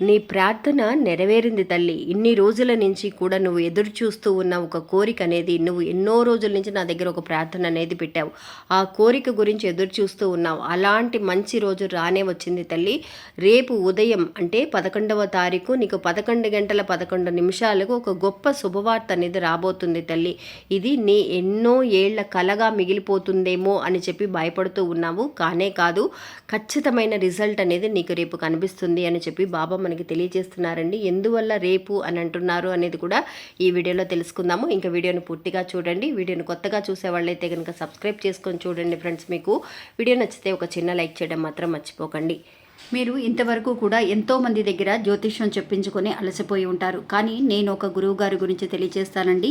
నీ ప్రార్థన నెరవేరింది తల్లి. ఇన్ని రోజుల నుంచి కూడా నువ్వు ఎదురు చూస్తూ ఉన్న ఒక కోరిక అనేది నువ్వు ఎన్నో రోజుల నుంచి నా దగ్గర ఒక ప్రార్థన అనేది పెట్టావు. ఆ కోరిక గురించి ఎదురు చూస్తూ ఉన్నావు. అలాంటి మంచి రోజు రానే వచ్చింది తల్లి. రేపు ఉదయం అంటే పదకొండవ తారీఖు నీకు పదకొండు గంటల పదకొండు నిమిషాలకు ఒక గొప్ప శుభవార్త అనేది రాబోతుంది తల్లి. ఇది నీ ఎన్నో ఏళ్ళ కలగా మిగిలిపోతుందేమో అని చెప్పి భయపడుతూ ఉన్నావు. కానే కాదు ఖచ్చితమైన రిజల్ట్ అనేది నీకు రేపు కనిపిస్తుంది అని చెప్పి బాబా మనకి తెలియజేస్తున్నారండి. ఎందువల్ల రేపు అని అంటున్నారు అనేది కూడా ఈ వీడియోలో తెలుసుకుందాము. ఇంకా వీడియోను పూర్తిగా చూడండి. వీడియోను కొత్తగా చూసే వాళ్ళైతే కనుక సబ్స్క్రైబ్ చేసుకొని చూడండి ఫ్రెండ్స్. మీకు వీడియో నచ్చితే ఒక చిన్న లైక్ చేయడం మాత్రం మర్చిపోకండి. మీరు ఇంతవరకు కూడా ఎంతో మంది దగ్గర జ్యోతిష్యం చెప్పించుకొని అలసిపోయి ఉంటారు. కానీ నేను ఒక గురువు గారి గురించి తెలియజేస్తానండి.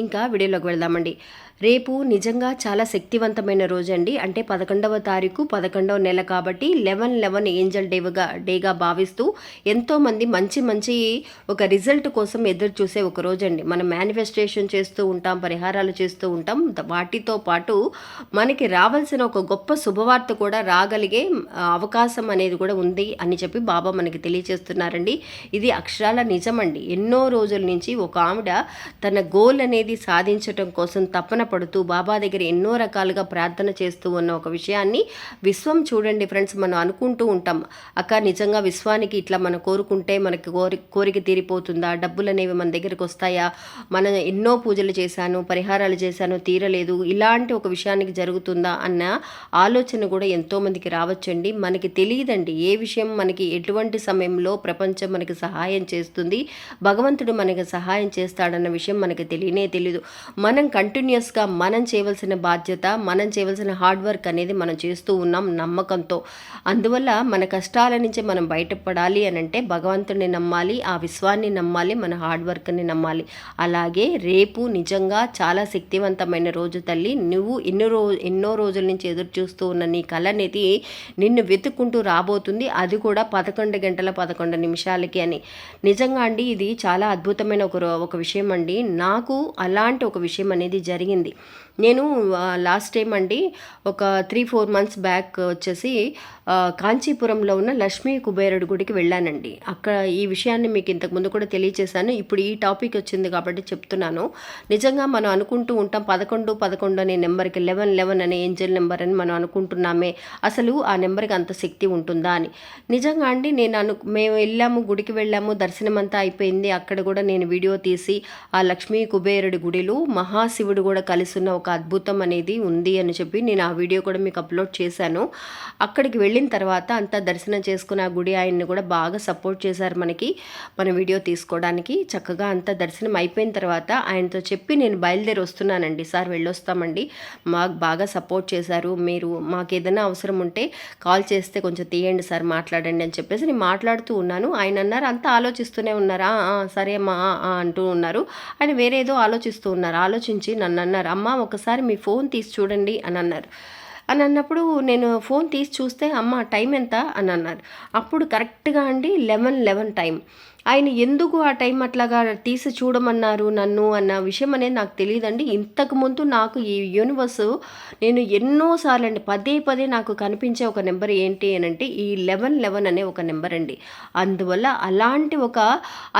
ఇంకా వీడియోలోకి వెళ్దామండి. రేపు నిజంగా చాలా శక్తివంతమైన రోజు అండి అంటే పదకొండవ తారీఖు పదకొండవ నెల కాబట్టి లెవెన్ లెవెన్ ఏంజల్ డేగా డేగా భావిస్తూ ఎంతోమంది మంచి మంచి ఒక రిజల్ట్ కోసం ఎదురు చూసే ఒక రోజు అండి మనం మేనిఫెస్టేషన్ చేస్తూ ఉంటాం పరిహారాలు చేస్తూ ఉంటాం. వాటితో పాటు మనకి రావాల్సిన ఒక గొప్ప శుభవార్త కూడా రాగలిగే అవకాశం అనేది కూడా ఉంది అని చెప్పి బాబా మనకి తెలియజేస్తున్నారండి ఇది అక్షరాల నిజమండి. ఎన్నో రోజుల నుంచి ఒక ఆవిడ తన గోల్ అనేది సాధించటం కోసం తపన పడుతూ బాబా దగ్గర ఎన్నో రకాలుగా ప్రార్థన చేస్తూ ఉన్న ఒక విషయాన్ని విశ్వం చూడండి ఫ్రెండ్స్ మనం అనుకుంటూ ఉంటాం. అక్క నిజంగా విశ్వానికి ఇట్లా మనం కోరుకుంటే మనకి కోరి కోరిక తీరిపోతుందా? డబ్బులు అనేవి మన దగ్గరికి వస్తాయా? మనం ఎన్నో పూజలు చేశాను పరిహారాలు చేశాను తీరలేదు. ఇలాంటి ఒక విషయానికి జరుగుతుందా అన్న ఆలోచన కూడా ఎంతోమందికి రావచ్చండి. మనకి తెలియదండి ఏ విషయం మనకి ఎటువంటి సమయంలో ప్రపంచం మనకి సహాయం చేస్తుంది భగవంతుడు మనకి సహాయం చేస్తాడన్న విషయం మనకి తెలియనే తెలియదు మనం కంటిన్యూస్గా మనం చేయవలసిన బాధ్యత మనం చేయవలసిన హార్డ్ వర్క్ అనేది మనం చేస్తూ ఉన్నాం నమ్మకంతో. అందువల్ల మన కష్టాల నుంచి మనం బయటపడాలి అని అంటే భగవంతుడిని నమ్మాలి ఆ విశ్వాన్ని నమ్మాలి మన హార్డ్ వర్క్ని నమ్మాలి. అలాగే రేపు నిజంగా చాలా శక్తివంతమైన రోజు తల్లి. నువ్వు ఎన్నో రో ఎన్నో రోజుల నుంచి ఎదురు చూస్తూ ఉన్న నీ కళ అనేది నిన్ను వెతుక్కుంటూ రాబోతుంది. అది కూడా పదకొండు గంటల పదకొండు నిమిషాలకి అని. నిజంగా అండి ఇది చాలా అద్భుతమైన ఒక ఒక విషయం అండి. నాకు అలాంటి ఒక విషయం అనేది జరిగింది. నేను లాస్ట్ టైం అండి ఒక త్రీ ఫోర్ మంత్స్ బ్యాక్ వచ్చేసి కాంచీపురంలో ఉన్న లక్ష్మీ కుబేరుడు గుడికి వెళ్ళానండి. అక్కడ ఈ విషయాన్ని మీకు ఇంతకుముందు కూడా తెలియచేశాను. ఇప్పుడు ఈ టాపిక్ వచ్చింది కాబట్టి చెప్తున్నాను. నిజంగా మనం అనుకుంటూ ఉంటాం పదకొండు పదకొండు అనే నెంబర్కి లెవెన్ లెవెన్ అనే ఏంజల్ నెంబర్ అని మనం అనుకుంటున్నామే. అసలు ఆ నెంబర్కి అంత శక్తి ఉంటుందా అని. నిజంగా అండి నేను అను మేము వెళ్ళాము గుడికి వెళ్ళాము దర్శనం అంతా అయిపోయింది. అక్కడ కూడా నేను వీడియో తీసి ఆ లక్ష్మీ కుబేరుడి గుడిలో మహాశివుడు కూడా కలిసి ఉన్న ఒక ఒక అద్భుతం అనేది ఉంది అని చెప్పి నేను ఆ వీడియో కూడా మీకు అప్లోడ్ చేశాను. అక్కడికి వెళ్ళిన తర్వాత అంతా దర్శనం చేసుకుని ఆ గుడి ఆయన్ని కూడా బాగా సపోర్ట్ చేశారు మనకి మన వీడియో తీసుకోవడానికి. చక్కగా అంతా దర్శనం అయిపోయిన తర్వాత ఆయనతో చెప్పి నేను బయలుదేరి వస్తున్నానండి. సార్ వెళ్ళొస్తామండి. మాకు బాగా సపోర్ట్ చేశారు. మీరు మాకు ఏదైనా అవసరం ఉంటే కాల్ చేస్తే కొంచెం తీయండి సార్ మాట్లాడండి అని చెప్పేసి నేను మాట్లాడుతూ ఉన్నాను. ఆయన అన్నారు అంతా ఆలోచిస్తూనే ఉన్నారా? సరే అమ్మా ఆ, అంటూ ఉన్నారు. ఆయన వేరేదో ఆలోచిస్తూ ఉన్నారు. ఆలోచించి నన్ను అన్నారు అమ్మ ఒక ఒకసారి మీ ఫోన్ తీసి చూడండి అని అన్నారు. అని అన్నప్పుడు నేను ఫోన్ తీసి చూస్తే అమ్మ టైం ఎంత? అని అన్నారు. అప్పుడు కరెక్ట్గా అండి లెవెన్ లెవెన్ టైం. ఆయన ఎందుకు ఆ టైం అట్లాగా తీసి చూడమన్నారు నన్ను అన్న విషయం అనేది నాకు తెలియదండి. ఇంతకు ముందు నాకు ఈ యూనివర్స్ నేను ఎన్నోసార్లు అండి పదే పదే నాకు కనిపించే ఒక నెంబర్ ఏంటి అని అంటే ఈ లెవెన్ లెవెన్ అనే ఒక నెంబర్ అండి. అందువల్ల అలాంటి ఒక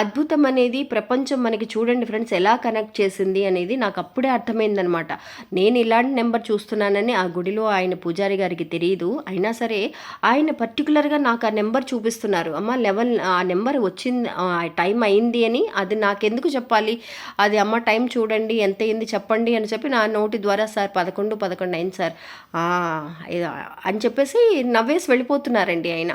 అద్భుతం అనేది ప్రపంచం మనకి చూడండి ఫ్రెండ్స్ ఎలా కనెక్ట్ చేసింది అనేది నాకు అప్పుడే అర్థమైందనమాట. నేను ఇలాంటి నెంబర్ చూస్తున్నానని ఆ గుడిలో ఆయన పూజారి గారికి తెలియదు అయినా సరే ఆయన పర్టికులర్గా నాకు ఆ నెంబర్ చూపిస్తున్నారు. అమ్మ లెవెన్ ఆ నెంబర్ వచ్చింది టైం అయింది అని అది నాకెందుకు చెప్పాలి? అది అమ్మ టైం చూడండి ఎంత అయింది చెప్పండి అని చెప్పి నా నోటి ద్వారా సార్ పదకొండు పదకొండు అయింది సార్. అని చెప్పేసి నవ్వేసి వెళ్ళిపోతున్నారండి ఆయన.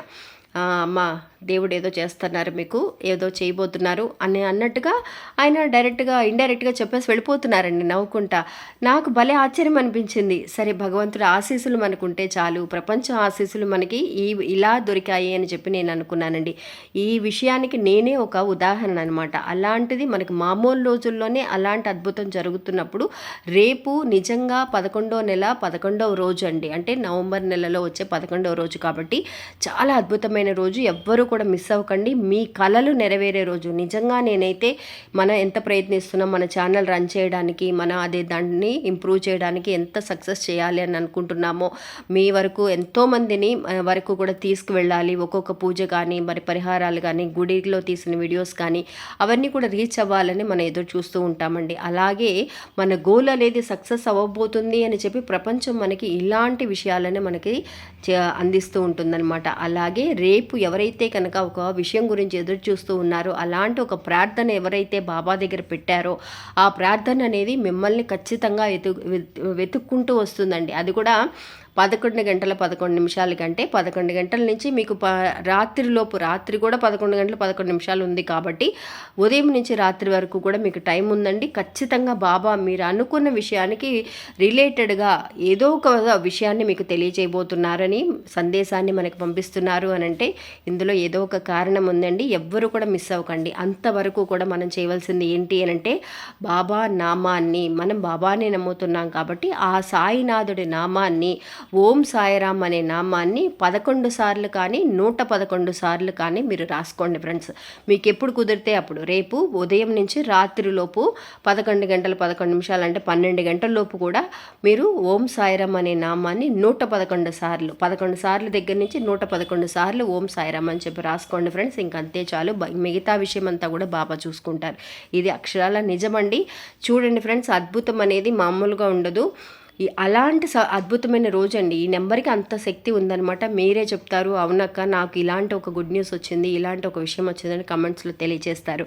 అమ్మ దేవుడు ఏదో చేస్తున్నారు మీకు ఏదో చేయబోతున్నారు అని అన్నట్టుగా ఆయన డైరెక్ట్గా ఇండైరెక్ట్గా చెప్పేసి వెళ్ళిపోతున్నారండి నవ్వుకుంటా. నాకు భలే ఆశ్చర్యం అనిపించింది. సరే భగవంతుడు ఆశీస్సులు మనకుంటే చాలు. ప్రపంచ ఆశీస్సులు మనకి ఈ ఇలా దొరికాయి అని చెప్పి నేను అనుకున్నానండి. ఈ విషయానికి నేనే ఒక ఉదాహరణ అనమాట అలాంటిది మనకి మామూలు రోజుల్లోనే అలాంటి అద్భుతం జరుగుతున్నప్పుడు రేపు నిజంగా పదకొండో నెల పదకొండవ రోజు అండి. అంటే నవంబర్ నెలలో వచ్చే పదకొండవ రోజు కాబట్టి చాలా అద్భుతమైన రోజు. ఎవ్వరూ కూడా మిస్ అవ్వకండి. మీ కళలు నెరవేరే రోజు. నిజంగా నేనైతే మనం ఎంత ప్రయత్నిస్తున్నాం మన ఛానల్ రన్ చేయడానికి మన అదే దాన్ని ఇంప్రూవ్ చేయడానికి ఎంత సక్సెస్ చేయాలి అని అనుకుంటున్నామో మీ వరకు ఎంతోమందిని వరకు కూడా తీసుకువెళ్ళాలి. ఒక్కొక్క పూజ కానీ మరి పరిహారాలు కానీ గుడిలో తీసిన వీడియోస్ కానీ అవన్నీ కూడా రీచ్ అవ్వాలని మనం ఎదురు చూస్తూ ఉంటామండి. అలాగే మన గోల్ అనేది సక్సెస్ అవ్వబోతుంది అని చెప్పి ప్రపంచం మనకి ఇలాంటి విషయాలని మనకి అందిస్తూ ఉంటుందన్నమాట. అలాగే రేపు ఎవరైతే కనుక ఒక విషయం గురించి ఎదురు చూస్తూ ఉన్నారో. అలాంటి ఒక ప్రార్థన ఎవరైతే బాబా దగ్గర పెట్టారో ఆ ప్రార్థన అనేది మిమ్మల్ని ఖచ్చితంగా వెతు- వెతుక్కుంటూ వస్తుందండి. అది కూడా పదకొండు గంటల పదకొండు నిమిషాల కంటే పదకొండు గంటల నుంచి మీకు ప రాత్రిలోపు రాత్రి కూడా పదకొండు గంటల పదకొండు నిమిషాలు ఉంది కాబట్టి ఉదయం నుంచి రాత్రి వరకు కూడా మీకు టైం ఉందండి. ఖచ్చితంగా బాబా మీరు అనుకున్న విషయానికి రిలేటెడ్గా ఏదో ఒక విషయాన్ని మీకు తెలియజేయబోతున్నారని సందేశాన్ని మనకు పంపిస్తున్నారు అని అంటే ఇందులో ఏదో ఒక కారణం ఉందండి. ఎవ్వరు కూడా మిస్ అవ్వకండి. అంతవరకు కూడా మనం చేయవలసింది ఏంటి అని అంటే బాబా నామాన్ని మనం బాబానే నమ్ముతున్నాం కాబట్టి ఆ సాయినాథుడి నామాన్ని ఓం సాయిరామ్ అనే నామాన్ని పదకొండు సార్లు కానీ నూట పదకొండు సార్లు కానీ మీరు రాసుకోండి ఫ్రెండ్స్. మీకు ఎప్పుడు కుదిరితే అప్పుడు. రేపు ఉదయం నుంచి రాత్రిలోపు పదకొండు గంటల పదకొండు నిమిషాలు అంటే పన్నెండు గంటల లోపు కూడా మీరు ఓం సాయిరామ్ అనే నామాన్ని నూట పదకొండు సార్లు పదకొండు సార్లు దగ్గర నుంచి నూట పదకొండు సార్లు ఓం సాయిరామ్ అని చెప్పి రాసుకోండి ఫ్రెండ్స్. ఇంక అంతే చాలు. మిగతా విషయం అంతా కూడా బాబా చూసుకుంటారు. ఇది అక్షరాల నిజమండి. చూడండి ఫ్రెండ్స్ అద్భుతం అనేది మామూలుగా ఉండదు. ఈ అలాంటి స అద్భుతమైన రోజు అండి ఈ నెంబర్కి అంత శక్తి ఉందన్నమాట. మీరే చెప్తారు అవునక్క నాకు ఇలాంటి ఒక గుడ్ న్యూస్ వచ్చింది ఇలాంటి ఒక విషయం వచ్చిందని కమెంట్స్లో తెలియజేస్తారు.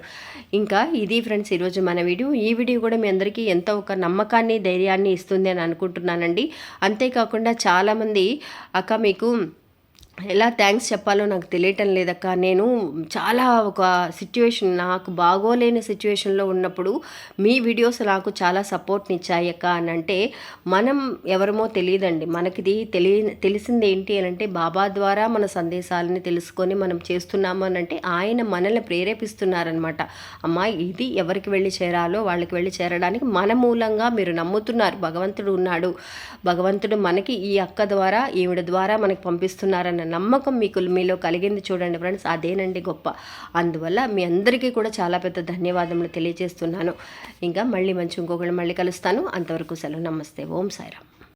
ఇంకా ఇది ఫ్రెండ్స్ ఈరోజు మన వీడియో. ఈ వీడియో కూడా మీ అందరికీ ఎంతో ఒక నమ్మకాన్ని ధైర్యాన్ని ఇస్తుంది అని అనుకుంటున్నానండి. అంతేకాకుండా చాలామంది అక్క మీకు ఎలా థ్యాంక్స్ చెప్పాలో నాకు తెలియటం లేదక్క. నేను చాలా ఒక సిచ్యువేషన్ నాకు బాగోలేని సిచ్యువేషన్లో ఉన్నప్పుడు మీ వీడియోస్ నాకు చాలా సపోర్ట్ని ఇచ్చాయి అక్క అని అంటే మనం ఎవరమో తెలియదండి. మనకిది తెలియ తెలిసింది ఏంటి అని అంటే బాబా ద్వారా మన సందేశాలని తెలుసుకొని మనం చేస్తున్నాము అని అంటే ఆయన మనల్ని ప్రేరేపిస్తున్నారనమాట అమ్మ ఇది ఎవరికి వెళ్ళి చేరాలో వాళ్ళకి వెళ్ళి చేరడానికి మన మూలంగా మీరు నమ్ముతున్నారు. భగవంతుడు ఉన్నాడు. భగవంతుడు మనకి ఈ అక్క ద్వారా ఈవిడ ద్వారా మనకి పంపిస్తున్నారని నమ్మకం మీకు మీలో కలిగింది చూడండి ఫ్రెండ్స్. అదేనండి గొప్ప. అందువల్ల మీ అందరికీ కూడా చాలా పెద్ద ధన్యవాదములు తెలియజేస్తున్నాను. ఇంకా మళ్ళీ మంచి ఇంకొకళ్ళు మళ్ళీ కలుస్తాను. అంతవరకు సెలవు. నమస్తే. ఓం సాయిరామ్.